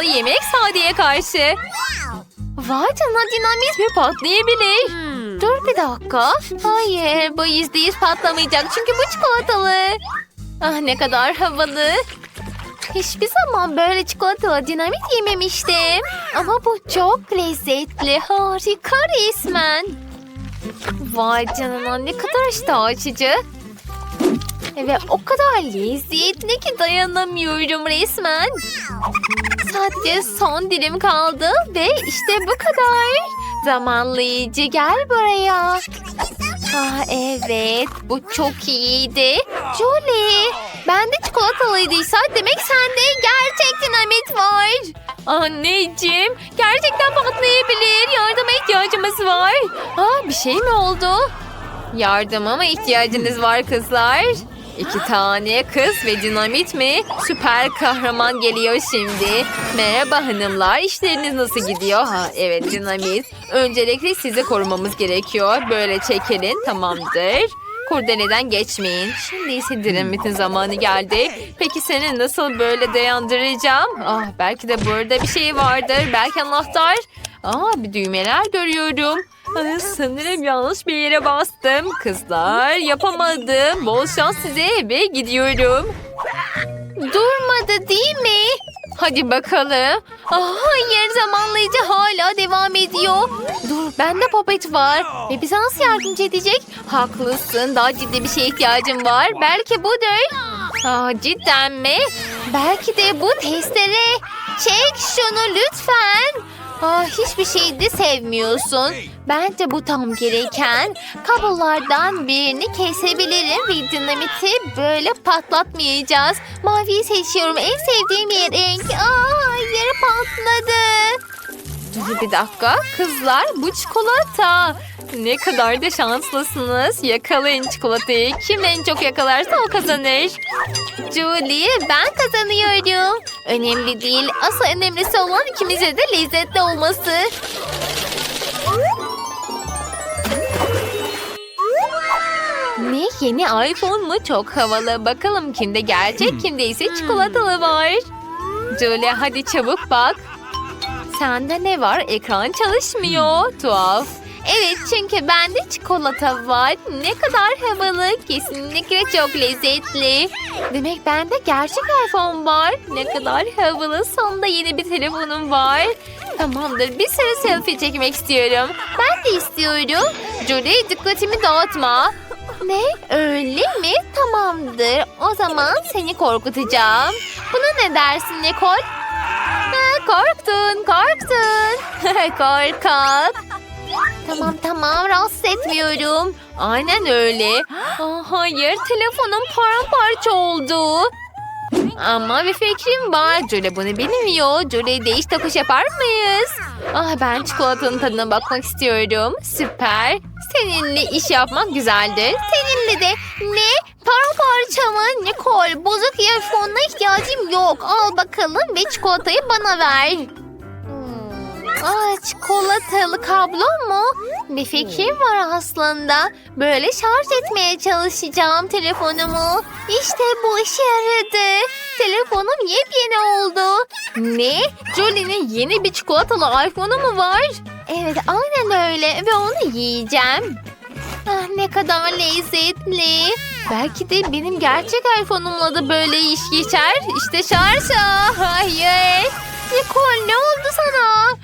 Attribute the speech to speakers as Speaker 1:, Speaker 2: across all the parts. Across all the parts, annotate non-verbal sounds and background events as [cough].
Speaker 1: çikolatalı yemek sadeye karşı. Vay canına dinamit mi patlayabilir? Dur bir dakika. Hayır bu yüzde yüz patlamayacak çünkü bu çikolatalı. Ah ne kadar havalı. Hiçbir zaman böyle çikolatalı dinamit yememiştim. Ama bu çok lezzetli. Harika resmen. Vay canına ne kadar iştah açıcı. Ve o kadar lezzetli ki dayanamıyorum resmen. Sadece son dilim kaldı ve işte bu kadar. Zamanlayıcı gel buraya. Ah evet bu çok iyiydi. Julie bende çikolatalıydıysa demek sende gerçek dinamit var. Anneciğim gerçekten patlayabilir. Yardıma ihtiyacımız var. Aa, bir şey mi oldu? Yardıma mı ihtiyacınız var kızlar? İki tane kız ve dinamit mi? Süper kahraman geliyor şimdi. Merhaba hanımlar, işleriniz nasıl gidiyor? Ha evet dinamit. Öncelikle sizi korumamız gerekiyor. Böyle çekelim, tamamdır. Kurdeleden geçmeyin. Şimdi ise dinamitin zamanı geldi. Peki seni nasıl böyle dayandıracağım? Ah belki de burada bir şey vardır. Belki anahtar. Aa bir düğmeler görüyorum. Ah, sanırım yanlış bir yere bastım. Kızlar yapamadım. Bol şans size eve gidiyorum. Durmadı değil mi? Hadi bakalım. Ah, hayır zamanlayıcı hala devam ediyor. Dur bende popet var. Ve bize nasıl yardımcı edecek? Haklısın daha ciddi bir şeye ihtiyacım var. Belki budur. Aa, cidden mi? Belki de bu testere. Çek şunu lütfen. Aa, hiçbir şeyi de sevmiyorsun. Bence bu tam gereken. Kablolardan birini kesebilirim ve dinamiti böyle patlatmayacağız. Maviyi seçiyorum. En sevdiğim yer renk. Aa, yeri patladı. Dur bir dakika. Kızlar bu çikolata. Ne kadar da şanslısınız. Yakalayın çikolatayı. Kim en çok yakalarsa o kazanır. Julie ben kazanıyorum. Önemli değil. Asıl önemlisi olan ikimize de lezzetli olması. Ne yeni iPhone mu? Çok havalı. Bakalım kimde gerçek kimde ise çikolatalı var. Julie hadi çabuk bak. Sende ne var? Ekran çalışmıyor. Tuhaf. Evet çünkü bende çikolata var. Ne kadar havalı. Kesinlikle çok lezzetli. Demek bende gerçek iPhone var. Ne kadar havalı. Sonunda yeni bir telefonum var. Tamamdır bir sürü selfie çekmek istiyorum. Ben de istiyorum. Julie dikkatimi dağıtma. Ne öyle mi? Tamamdır. O zaman seni korkutacağım. Buna ne dersin Nicole? Korktun, korktun. [laughs] Korkak. Tamam tamam rahatsız etmiyorum. Aynen öyle. Aa, hayır telefonum paramparça oldu. Ama bir fikrim var. Jule bunu bilmiyor. Jule değiş tokuş yapar mıyız? Ah ben çikolatanın tadına bakmak istiyorum. Süper. Seninle iş yapmak güzeldir. Seninle de ne? Paramparça mı? Nicole bozuk earphone'una ihtiyacım yok. Al bakalım ve çikolatayı bana ver. Aa, çikolatalı kablo mu? Bir fikrim var aslında. Böyle şarj etmeye çalışacağım telefonumu. İşte bu işe yaradı. Telefonum yepyeni oldu. Ne? Jolie'nin yeni bir çikolatalı iPhone'u mu var? Evet aynen öyle ve onu yiyeceğim. Ah, ne kadar lezzetli. Belki de benim gerçek iPhone'umla da böyle iş geçer. İşte şarj. Ah, Hayır. Nicole ne oldu sana?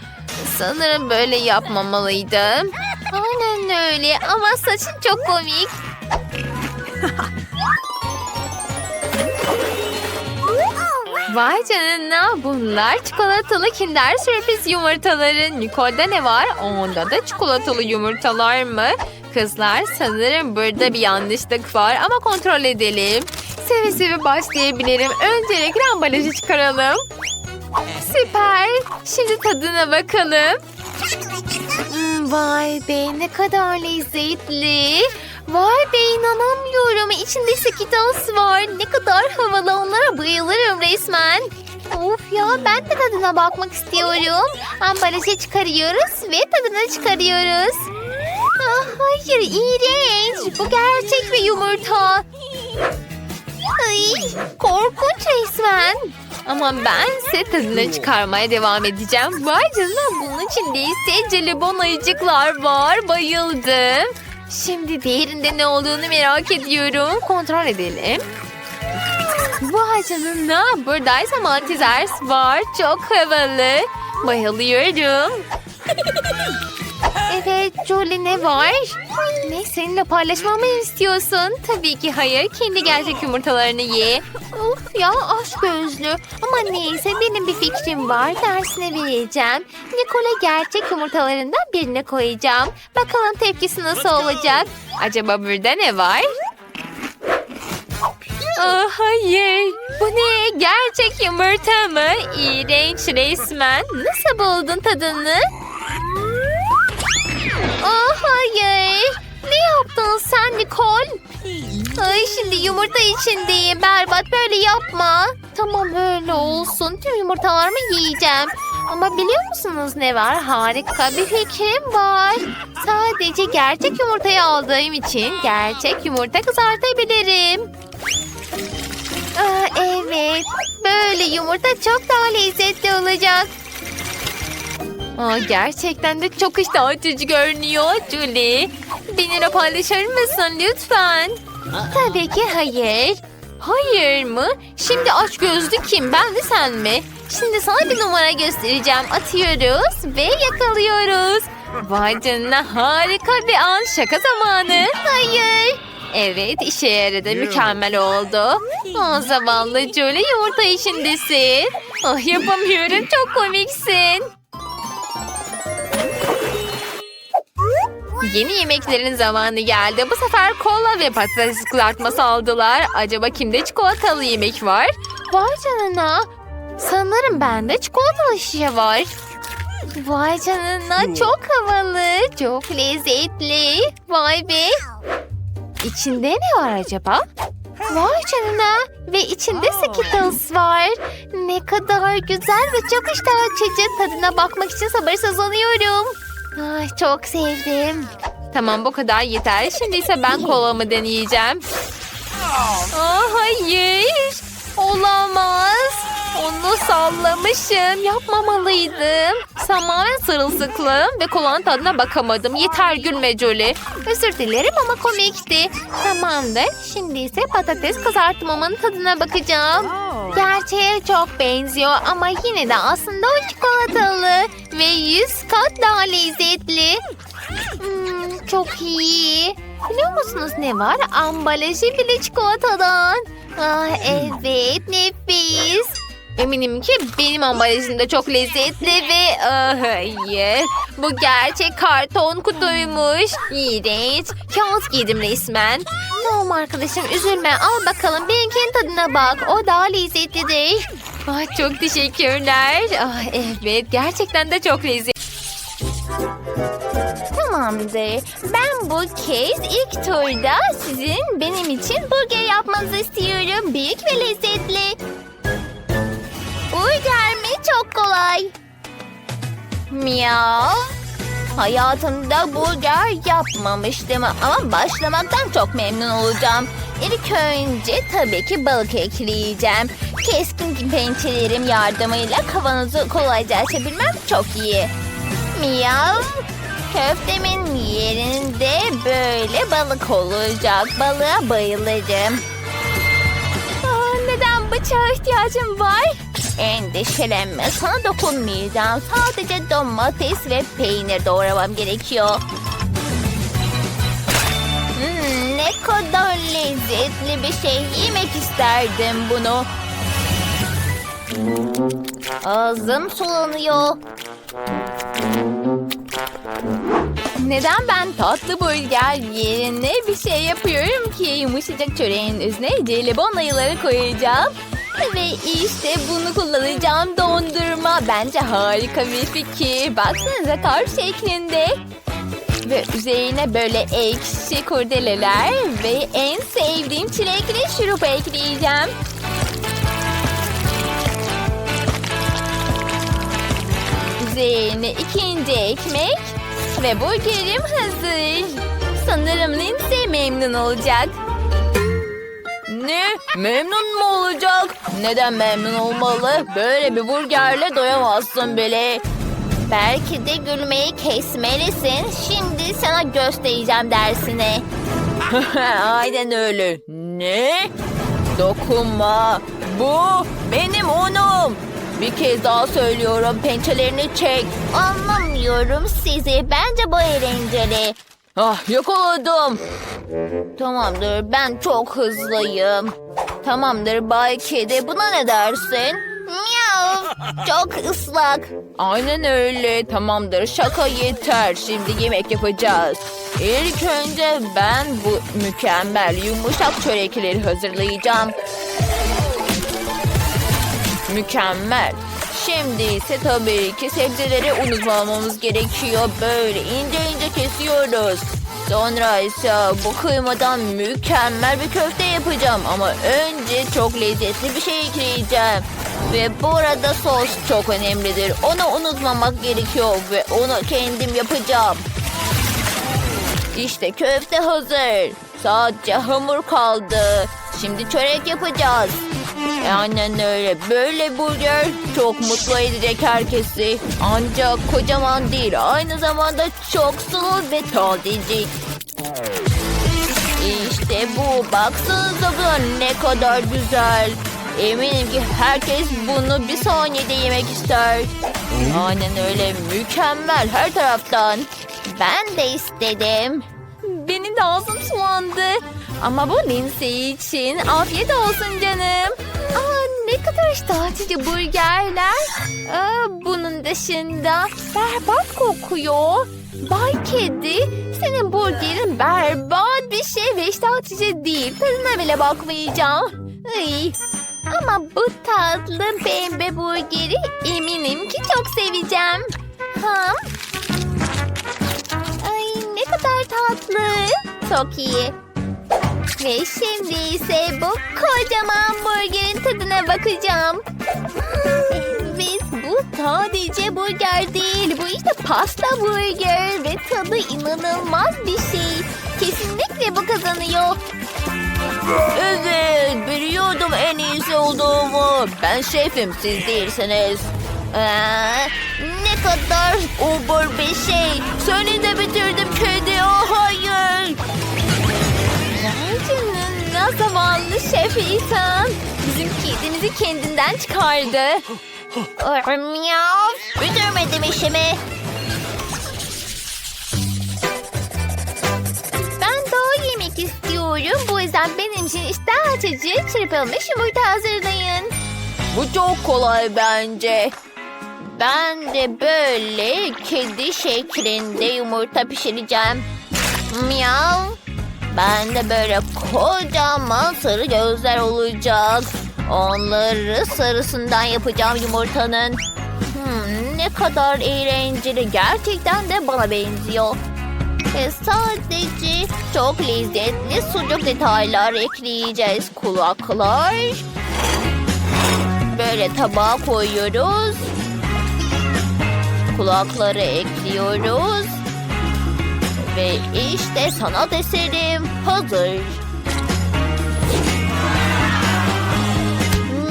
Speaker 1: Sanırım böyle yapmamalıydım. Aynen öyle ama saçın çok komik. Vay canına bunlar çikolatalı kinder sürpriz yumurtaları. Nicole'da ne var? Onda da çikolatalı yumurtalar mı? Kızlar sanırım burada bir yanlışlık var ama kontrol edelim. Seve seve başlayabilirim. Öncelikle ambalajı çıkaralım. Süper. Şimdi tadına bakalım. Hmm, vay be ne kadar lezzetli. Vay be inanamıyorum. İçinde Skittles var. Ne kadar havalı onlara bayılırım resmen. Of ya ben de tadına bakmak istiyorum. Ambalajı çıkarıyoruz ve tadını çıkarıyoruz. Hayır iğrenç. Bu gerçek bir yumurta. Ay, korkunç resmen. Ama ben ise tadını çıkarmaya devam edeceğim. Vay canına bunun içinde ise jelibon ayıcıklar var. Bayıldım. Şimdi diğerinde ne olduğunu merak ediyorum. Kontrol edelim. Vay canına buradaysa Maltesers var. Çok havalı. Bayılıyorum. [laughs] Evet Jolie ne var? Ne seninle paylaşmamı istiyorsun? Tabii ki hayır. Kendi gerçek yumurtalarını ye. Of ya aşk gözlü. Ama neyse benim bir fikrim var. Dersine vereceğim. Nicole gerçek yumurtalarından birine koyacağım. Bakalım tepkisi nasıl olacak? Acaba burada ne var? Aa, hayır. Bu ne? Gerçek yumurta mı? İğrenç resmen. Nasıl buldun tadını? Hayır. Ne yaptın sen Nicole? Ay şimdi yumurta içindeyim. Berbat böyle yapma. Tamam öyle olsun. Tüm yumurtalarımı yiyeceğim. Ama biliyor musunuz ne var? Harika bir fikrim var. Sadece gerçek yumurtayı aldığım için gerçek yumurta kızartabilirim. Aa, evet. Böyle yumurta çok daha lezzetli olacak. Aa, gerçekten de çok iştah açıcı görünüyor Julie. Benimle paylaşır mısın lütfen? Tabii ki hayır. Hayır mı? Şimdi aç gözlü kim? Ben mi sen mi? Şimdi sana bir numara göstereceğim. Atıyoruz ve yakalıyoruz. Vay canına harika bir an. Şaka zamanı. Hayır. Evet işe yaradı. Mükemmel oldu. O zavallı Julie yumurta içindesin. Ah yapamıyorum. Çok komiksin. Yeni yemeklerin zamanı geldi. Bu sefer kola ve patates kızartması aldılar. Acaba kimde çikolatalı yemek var? Vay canına. Sanırım bende çikolatalı şişe var. Vay canına çok havalı. Çok lezzetli. Vay be. İçinde ne var acaba? Vay canına. Ve içinde Skittles var. Ne kadar güzel ve çok iştah açıcı. Tadına bakmak için sabırsızlanıyorum. Ay çok sevdim. Tamam bu kadar yeter. Şimdi ise ben kolamı deneyeceğim. Aa, hayır. Olamaz. Onu sallamışım. Yapmamalıydım. Tamamen sırılsıklım ve kolanın tadına bakamadım. Yeter gülme Jolie. Özür dilerim ama komikti. Tamamdır. Şimdi ise patates kızartmamın tadına bakacağım. Gerçeğe çok benziyor ama yine de aslında o çikolatalı ve yüz kat daha lezzetli. Hmm, çok iyi. Biliyor musunuz ne var? Ambalajı bile çikolatadan. Ah evet nefis. Eminim ki benim ambalajım da çok lezzetli ve ah, hayır. Bu gerçek karton kutuymuş. İğrenç. Kağıt giydim resmen. Tamam arkadaşım üzülme. Al bakalım benimkinin tadına bak. O daha lezzetlidir. Ay, çok teşekkürler. Ah, evet gerçekten de çok lezzetli. Tamamdır. Ben bu kez ilk turda sizin benim için burger yapmanızı istiyorum. Büyük ve lezzetli. Burger mi? Çok kolay. Miyav. Hayatımda burger yapmamıştım ama başlamaktan çok memnun olacağım. İlk önce tabii ki balık ekleyeceğim. Keskin pençelerim yardımıyla kavanozu kolayca açabilmem çok iyi. Miyav. Köftemin yerinde böyle balık olacak. Balığa bayılırım. Bıçağa ihtiyacım var? Endişelenme sana dokunmayacağım. Sadece domates ve peynir doğramam gerekiyor. Hmm, ne kadar lezzetli bir şey. Yemek isterdim bunu. Ağzım sulanıyor. Neden ben tatlı burger yerine bir şey yapıyorum ki yumuşacık çöreğin üzerine jelibon ayıları koyacağım. Ve işte bunu kullanacağım dondurma. Bence harika bir fikir. Baksanıza kalp şeklinde. Ve üzerine böyle ekşi kurdeleler ve en sevdiğim çilekli şurup ekleyeceğim. Üzerine ikinci ekmek ve burgerim hazır. Sanırım Lindsay memnun olacak.
Speaker 2: Ne? Memnun mu olacak? Neden memnun olmalı? Böyle bir burgerle doyamazsın bile.
Speaker 1: Belki de gülmeyi kesmelisin. Şimdi sana göstereceğim dersini. [laughs]
Speaker 2: Aynen öyle. Ne? Dokunma. Bu benim unum. Bir kez daha söylüyorum pençelerini çek.
Speaker 1: Anlamıyorum sizi. Bence bu eğlenceli.
Speaker 2: Ah yakaladım.
Speaker 1: Tamamdır ben çok hızlıyım. Tamamdır Bay Kedi buna ne dersin? Miyav çok ıslak.
Speaker 2: Aynen öyle. Tamamdır şaka yeter. Şimdi yemek yapacağız. İlk önce ben bu mükemmel yumuşak çörekleri hazırlayacağım. Mükemmel. Şimdi ise tabii ki sebzeleri unutmamamız gerekiyor. Böyle ince ince kesiyoruz. Sonra ise bu kıymadan mükemmel bir köfte yapacağım. Ama önce çok lezzetli bir şey ekleyeceğim. Ve bu arada sos çok önemlidir. Onu unutmamak gerekiyor ve onu kendim yapacağım. İşte köfte hazır. Sadece hamur kaldı. Şimdi çörek yapacağız. E, Aynen öyle. Böyle burger çok mutlu edecek herkesi. Ancak kocaman değil. Aynı zamanda çok sulu ve tadecik. İşte bu. Baksanıza bu ne kadar güzel. Eminim ki herkes bunu bir saniyede yemek ister. Aynen öyle. Mükemmel her taraftan.
Speaker 1: Ben de istedim.
Speaker 2: Benim de ağzım sulandı. Ama bu Lindsay için afiyet olsun canım.
Speaker 1: Aa, ne kadar iştahatıcı burgerler. Aa, bunun dışında berbat kokuyor. Bay Kedi, senin burgerin berbat bir şey ve iştahatıcı değil. Tadına bile bakmayacağım. Ay. Ama bu tatlı pembe burgeri eminim ki çok seveceğim. Ha? Ay ne kadar tatlı. Çok iyi. Ve şimdi ise bu kocaman burgerin tadına bakacağım. Evet bu sadece burger değil. Bu işte pasta burger ve tadı inanılmaz bir şey. Kesinlikle bu kazanıyor.
Speaker 2: Evet biliyordum en iyisi olduğumu. Ben şefim siz değilsiniz.
Speaker 1: Aa, ne kadar obur bir şey.
Speaker 2: Seni de bitirdim kedi. Oh, hayır.
Speaker 1: Canına zavallı şef İhsan. Bizim kedimizi kendinden çıkardı. Miyav. Bitirmedim işimi. Ben daha yemek istiyorum. Bu yüzden benim için iştah açıcı çırpılmış yumurta hazırlayın.
Speaker 2: Bu çok kolay bence.
Speaker 1: Ben de böyle kedi şeklinde yumurta pişireceğim. Miyav. Ben de böyle kocaman sarı gözler olacak. Onları sarısından yapacağım yumurtanın. Hmm, ne kadar eğlenceli. Gerçekten de bana benziyor. Ve sadece çok lezzetli sucuk detaylar ekleyeceğiz. Kulaklar. Böyle tabağa koyuyoruz. Kulakları ekliyoruz. Ve işte sanat eserim hazır.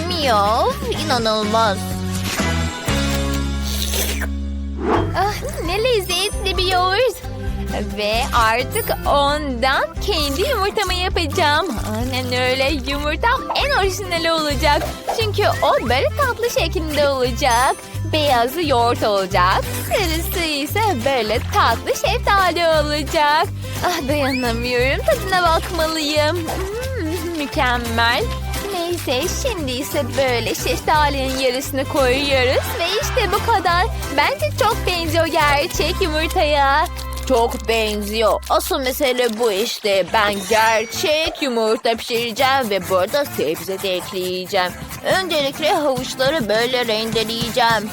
Speaker 1: Miyav inanılmaz. Ah, ne lezzetli bir yoğurt. Ve artık ondan kendi yumurtamı yapacağım. Aynen öyle yumurtam en orijinali olacak. Çünkü o böyle tatlı şeklinde olacak. Beyazı yoğurt olacak. Sarısı ise böyle tatlı şeftali olacak. Ah dayanamıyorum tadına bakmalıyım. Hmm, mükemmel. Neyse şimdi ise böyle şeftalinin yarısını koyuyoruz ve işte bu kadar. Bence çok benziyor gerçek yumurtaya.
Speaker 2: Çok benziyor. Asıl mesele bu işte. Ben gerçek yumurta pişireceğim ve burada sebze de ekleyeceğim. Öncelikle havuçları böyle rendeleyeceğim.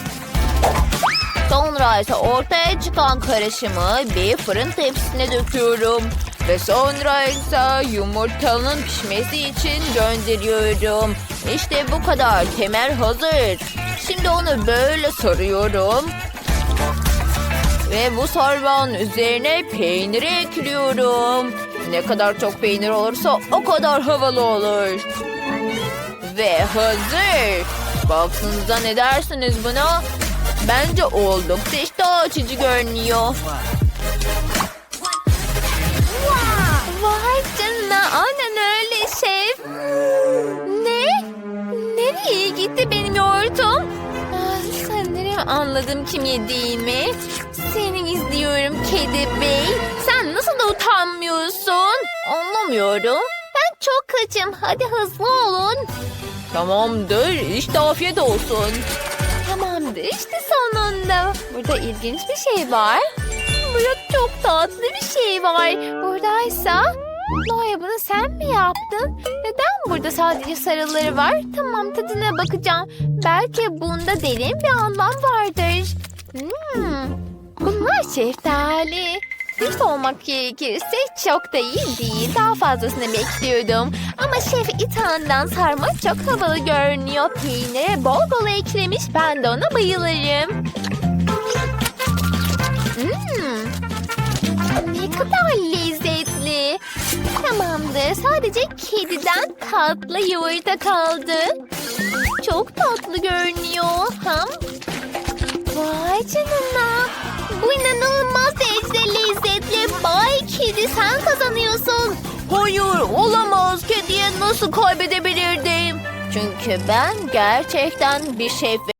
Speaker 2: Sonra ise ortaya çıkan karışımı bir fırın tepsisine döküyorum. Ve sonra ise yumurtanın pişmesi için gönderiyorum. İşte bu kadar. Temel hazır. Şimdi onu böyle sarıyorum. Ve bu sarmanın üzerine peyniri ekliyorum. Ne kadar çok peynir olursa o kadar havalı olur. Ve hazır. Baksanıza ne dersiniz buna? Bence oldukça iştah açıcı görünüyor.
Speaker 1: Vay canına aynen öyle şef. Ne? Nereye gitti benim yoğurtum? Ah, sanırım anladım kim yediğimi. Seni izliyorum kedi bey. Sen nasıl da utanmıyorsun?
Speaker 2: Anlamıyorum.
Speaker 1: Ben çok kaçım. Hadi hızlı olun.
Speaker 2: Tamamdır. İşte afiyet olsun.
Speaker 1: Tamamdır işte sonunda. Burada ilginç bir şey var. Burada çok tatlı bir şey var. Buradaysa... Noya bunu sen mi yaptın? Neden burada sadece sarıları var? Tamam tadına bakacağım. Belki bunda derin bir anlam vardır. Hmm, bunlar şeftali. Dürüst olmak gerekirse çok da iyi değil. Daha fazlasını bekliyordum. Ama şef İtalyan'dan sarma çok havalı görünüyor. Peynire bol bol eklemiş. Ben de ona bayılırım. Hmm, ne kadar lezzetli. Tamamdır. Sadece kediden tatlı yumurta kaldı. Çok tatlı görünüyor. Ha? Vay canına. Bu inanılmaz derecede lezzetli. Bay kedi sen kazanıyorsun.
Speaker 2: Hayır olamaz. Kediye nasıl kaybedebilirdim? Çünkü ben gerçekten bir şef